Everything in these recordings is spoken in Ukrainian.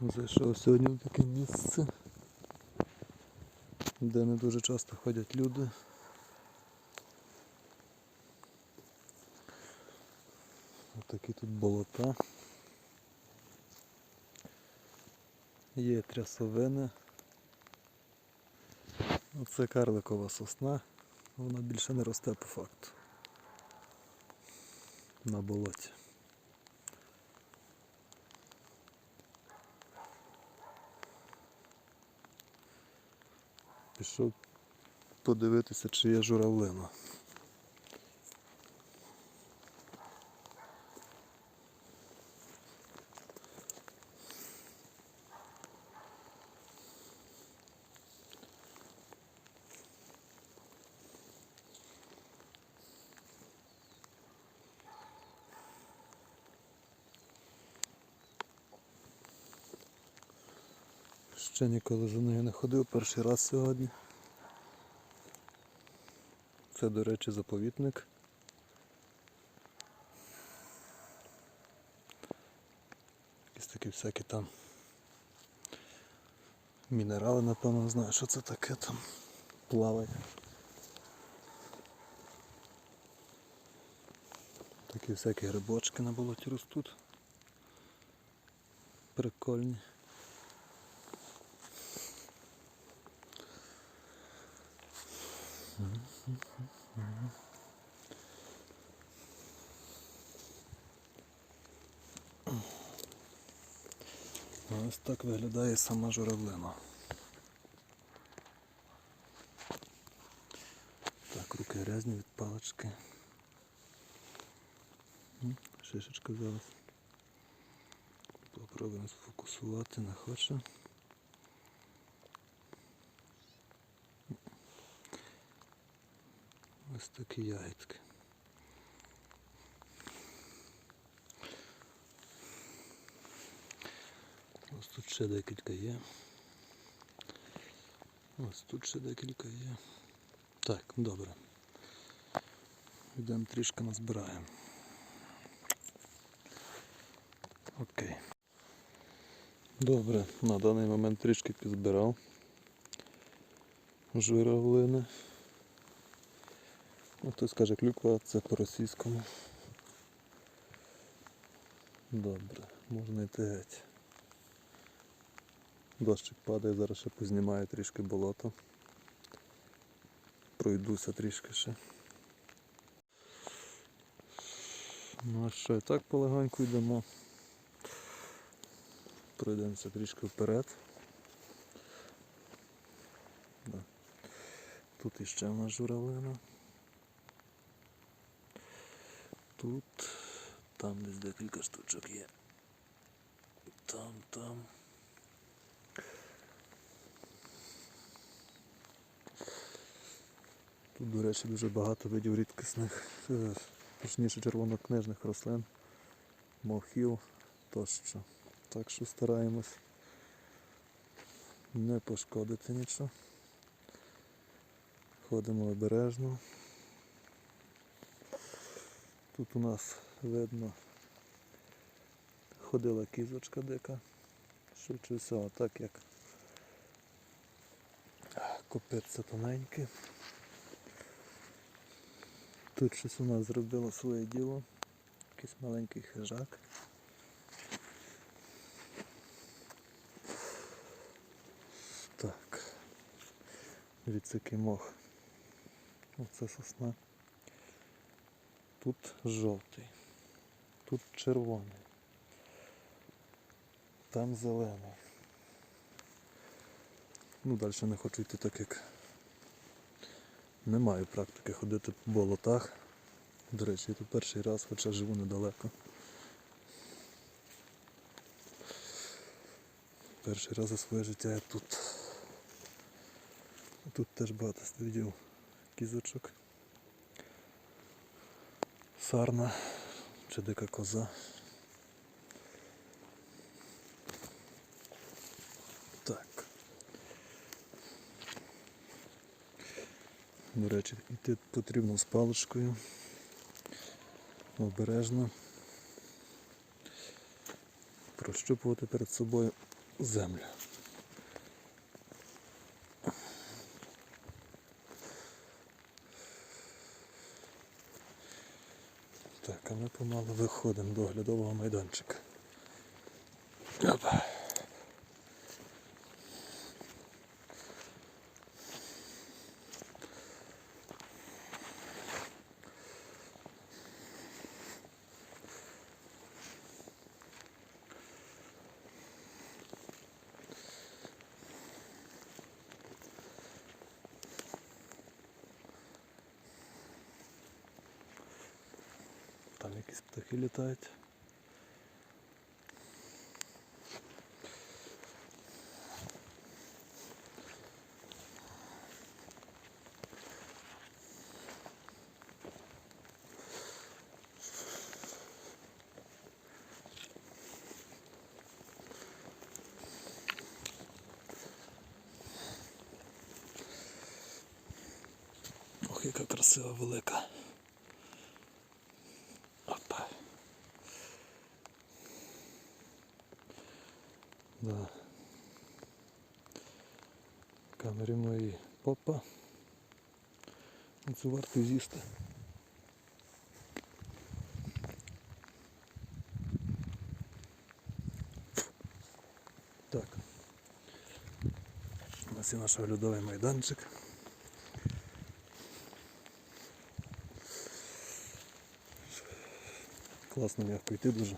Зайшов сьогодні в таке місце, де не дуже часто ходять люди. Отакі тут болота. Є трясовини. Оце карликова сосна, вона більше не росте по факту. На болоті. Пішов подивитися, чи є журавлина. Ще ніколи за нею не ходив, перший раз сьогодні. Це, до речі, заповітник. Якісь такі всякі там мінерали, напевно, не знаю, що це таке там плаває. Такі всякі грибочки на болоті ростуть. Прикольні. Ось так виглядає сама журавлина. Так, руки грязні від палички. Шишечка зараз. Попробуємо сфокусувати, не хоче. Ось такі ягідки. Ось тут ще декілька є. Ось тут ще декілька є. Так, добре. Йдемо трішки назбираємо. Окей. Добре, на даний момент трішки підзбирав журавлини. Ну, Хтось каже клюква, це по-російському. Добре, можна йти геть. Дощик падає, зараз ще познімаю трішки болото. Пройдуся трішки ще. Ну а що, і так полегоньку йдемо. Пройдемося трішки вперед. Тут іще в нас журавлина. Тут, там десь декілька штучок є. Там, там. Тут, до речі, дуже багато видів рідкісних, е, точніше червонокнижних рослин, мохів тощо. Так що стараємось не пошкодити нічого. Ходимо обережно. Тут у нас видно ходила кізочка дика. Швидше всього, так як копиться тоненьке. Тут щось у нас зробило своє діло. Якийсь маленький хижак. Так. Дивіться, який мох. Оце сосна. Тут жовтий, тут червоний, там зелений. Ну, далі не хочу йти так як не маю практики ходити по болотах. До речі, я тут перший раз, хоча живу недалеко. Перший раз за своє життя я тут. Тут теж багато видів кізочок. Сарна чи дика коза. Так. До речі, йти потрібно з паличкою. Обережно. Прощупувати перед собою землю. Так, а ми помалу виходимо до оглядового майданчика. Опа. Там літають. Ох, яка красива велика. Да. Камері мої попа. Цю варто з'їсти. Так. У нас є наш оглядовий майданчик. Класно м'яко йти дуже.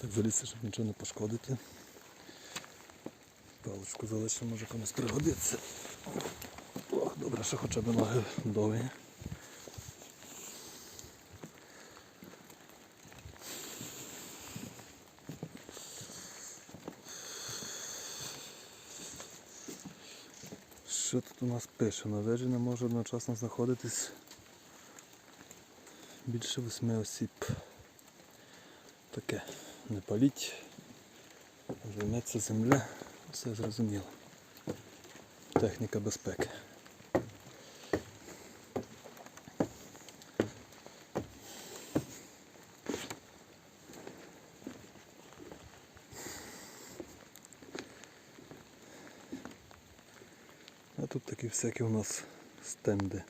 Так залізти, щоб нічого не пошкодити. Паличку залишимо, може комусь пригодиться. Ох, добре, що хоча б ноги довгі. Що тут у нас пише? На вежі не може одночасно знаходитись більше восьми осіб. Таке, не паліть, займеться земля, все зрозуміло. Техніка безпеки. А тут такі всякі у нас стенди.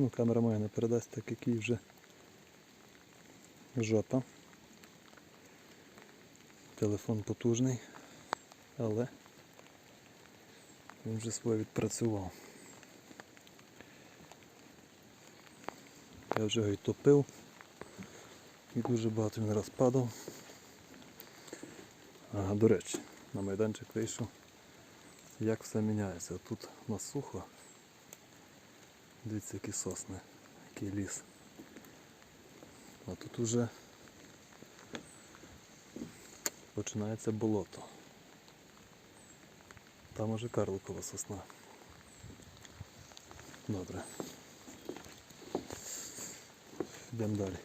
Ну, камера моя не передасть, так який вже жопа. Телефон потужний, але він вже своє відпрацював. Я вже його і топив і дуже багато він раз падав. Ага, до речі, на майданчик вийшов, як все міняється. Тут у нас сухо. Дивіться, які сосни, який ліс. А тут уже починається болото. Там уже карликова сосна. Добре. Йдемо далі.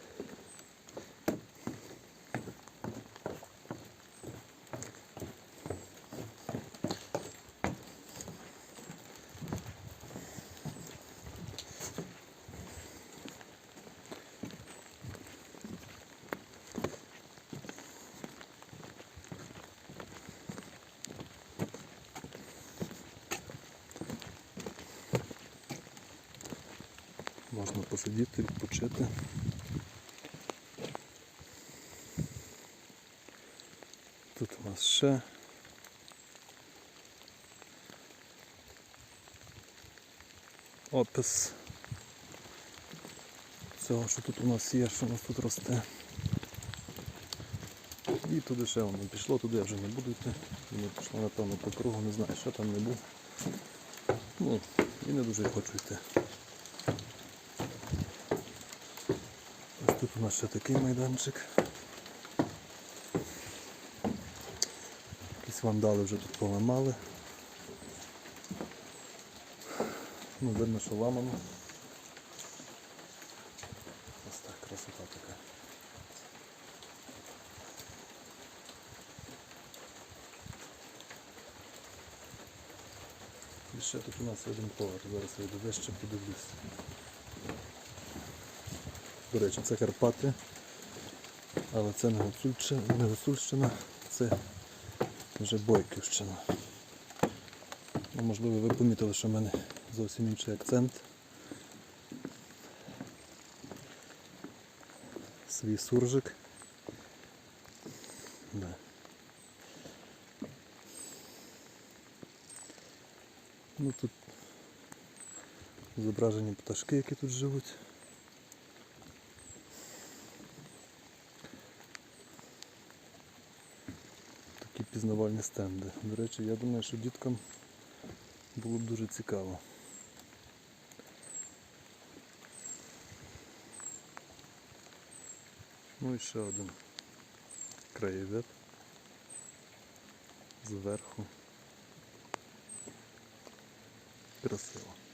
Можна посидіти, відпочити. Тут у нас ще опис цього, що тут у нас є, що у нас тут росте. І туди ще воно пішло, туди я вже не буду йти. Воно пішло, напевно, по кругу, не знаю, що там не був. Ну, і не дуже хочу йти. Ось тут у нас ще такий майданчик. Якісь вандали вже тут поламали. Ну, видно, що ламано. Ось так, красота така. І ще тут у нас один поверх, зараз я йду вище подивлюсь. До речі, це Карпати, але це не Гуцульщина, не Гуцульщина, це вже Бойківщина. Ну, можливо, ви помітили, що в мене зовсім інший акцент. Свій суржик. Да. Ну тут зображені пташки, які тут живуть. Такі пізнавальні стенди. До речі, я думаю, що діткам було б дуже цікаво. Ну і ще один краєвид зверху. Красиво.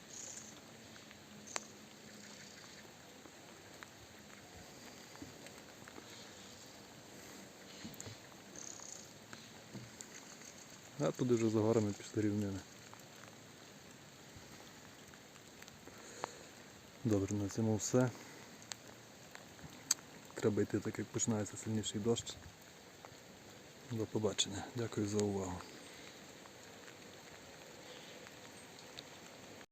А тут вже за горами пішли рівнини. Добре, на цьому все. Треба йти так, як починається сильніший дощ. До побачення. Дякую за увагу.